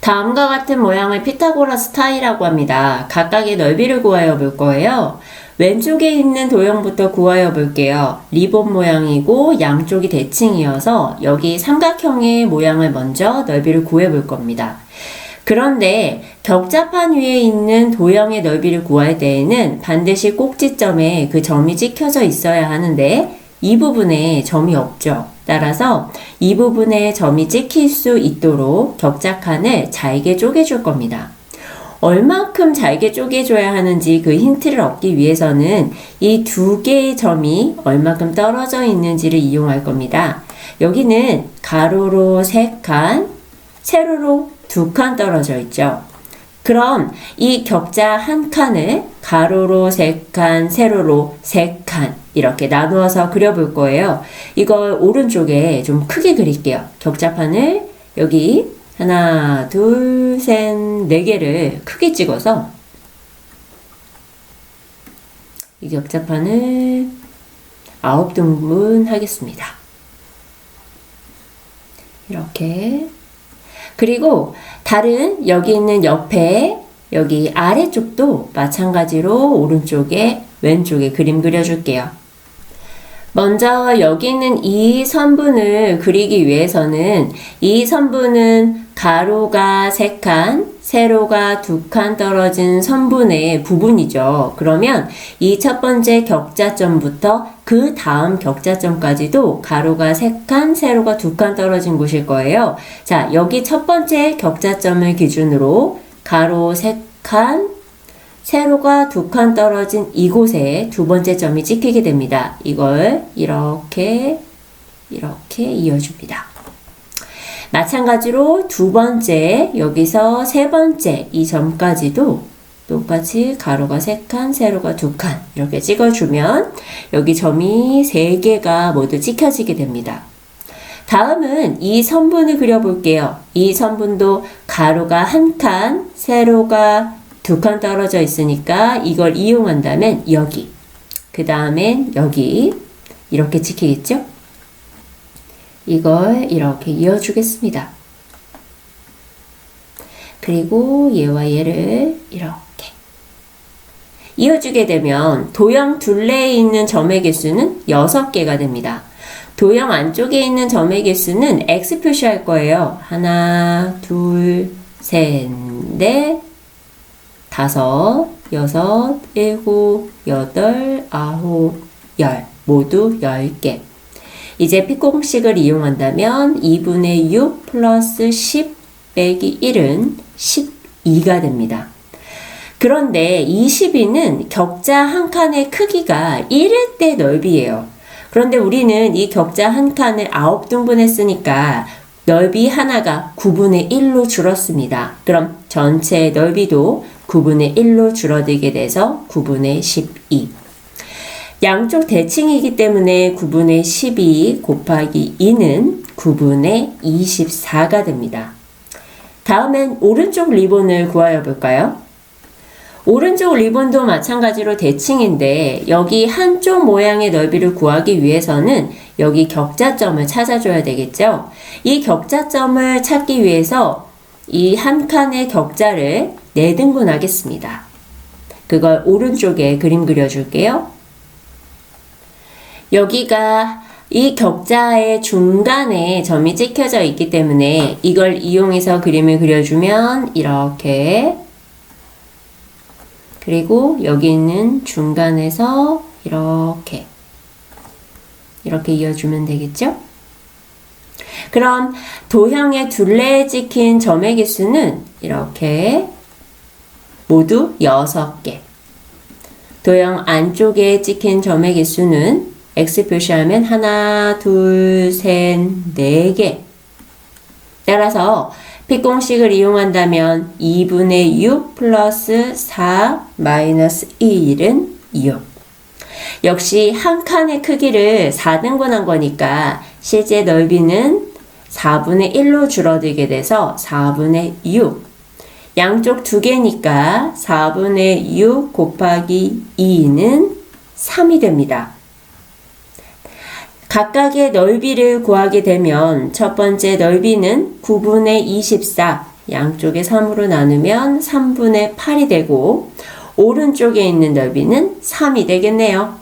다음과 같은 모양을 피타고라스 타이라고 합니다. 각각의 넓이를 구하여 볼 거예요. 왼쪽에 있는 도형부터 구하여 볼게요. 리본 모양이고 양쪽이 대칭이어서 여기 삼각형의 모양을 먼저 넓이를 구해 볼 겁니다. 그런데 격자판 위에 있는 도형의 넓이를 구할 때에는 반드시 꼭지점에 그 점이 찍혀져 있어야 하는데 이 부분에 점이 없죠. 따라서 이 부분에 점이 찍힐 수 있도록 격자칸을 잘게 쪼개줄 겁니다. 얼만큼 잘게 쪼개줘야 하는지 그 힌트를 얻기 위해서는 이 두 개의 점이 얼만큼 떨어져 있는지를 이용할 겁니다. 여기는 가로로 세 칸, 세로로 두칸 떨어져 있죠. 그럼 이 격자 한 칸을 가로로 세 칸, 세로로 세칸 이렇게 나누어서 그려볼 거예요. 이걸 오른쪽에 좀 크게 그릴게요. 격자판을 여기 하나, 둘, 셋, 네 개를 크게 찍어서 이 격자판을 아홉 등분 하겠습니다. 이렇게 그리고 다른 여기 있는 옆에 여기 아래쪽도 마찬가지로 오른쪽에 왼쪽에 그림 그려줄게요. 먼저 여기 있는 이 선분을 그리기 위해서는 이 선분은 가로가 3칸, 세로가 2칸 떨어진 선분의 부분이죠. 그러면 이 첫 번째 격자점부터 그 다음 격자점까지도 가로가 3칸, 세로가 2칸 떨어진 곳일 거예요. 자, 여기 첫 번째 격자점을 기준으로 가로 3칸, 세로가 두 칸 떨어진 이곳에 두 번째 점이 찍히게 됩니다. 이걸 이렇게 이렇게 이어줍니다. 마찬가지로 두 번째 여기서 세 번째 이 점까지도 똑같이 가로가 세 칸, 세로가 두칸 이렇게 찍어주면 여기 점이 세 개가 모두 찍혀지게 됩니다. 다음은 이 선분을 그려볼게요. 이 선분도 가로가 한 칸, 세로가 두 칸 떨어져 있으니까 이걸 이용한다면 여기, 그 다음엔 여기 이렇게 찍히겠죠? 이걸 이렇게 이어주겠습니다. 그리고 얘와 얘를 이렇게 이어주게 되면 도형 둘레에 있는 점의 개수는 6개가 됩니다. 도형 안쪽에 있는 점의 개수는 X 표시할 거예요. 하나, 둘, 셋, 넷, 다섯, 여섯, 일곱, 여덟, 아홉, 열. 모두 열 개. 이제 피 공식을 이용한다면 2분의 6 플러스 10 빼기 1은 12가 됩니다. 그런데 22는 격자 한 칸의 크기가 1일 때 넓이에요. 그런데 우리는 이 격자 한 칸을 9등분 했으니까 넓이 하나가 9분의 1로 줄었습니다. 그럼 전체 넓이도 9분의 1로 줄어들게 돼서 9분의 12. 양쪽 대칭이기 때문에 9분의 12 곱하기 2는 9분의 24가 됩니다. 다음엔 오른쪽 리본을 구하여 볼까요? 오른쪽 리본도 마찬가지로 대칭인데 여기 한쪽 모양의 넓이를 구하기 위해서는 여기 격자점을 찾아줘야 되겠죠? 이 격자점을 찾기 위해서 이 한 칸의 격자를 4등분 하겠습니다. 그걸 오른쪽에 그림 그려줄게요. 여기가 이 격자의 중간에 점이 찍혀져 있기 때문에 이걸 이용해서 그림을 그려주면 이렇게 그리고 여기 있는 중간에서 이렇게 이렇게 이어주면 되겠죠? 그럼 도형의 둘레에 찍힌 점의 개수는 이렇게 모두 6개. 도형 안쪽에 찍힌 점의 개수는 X 표시하면 하나, 둘, 셋, 네 개. 따라서 핏공식을 이용한다면 2분의 6 플러스 4 마이너스 1은 6. 역시 한 칸의 크기를 4등분한 거니까 실제 넓이는 4분의 1로 줄어들게 돼서 4분의 6. 양쪽 두 개니까 4분의 6 곱하기 2는 3이 됩니다. 각각의 넓이를 구하게 되면 첫 번째 넓이는 9분의 24, 양쪽에 3으로 나누면 3분의 8이 되고 오른쪽에 있는 넓이는 3이 되겠네요.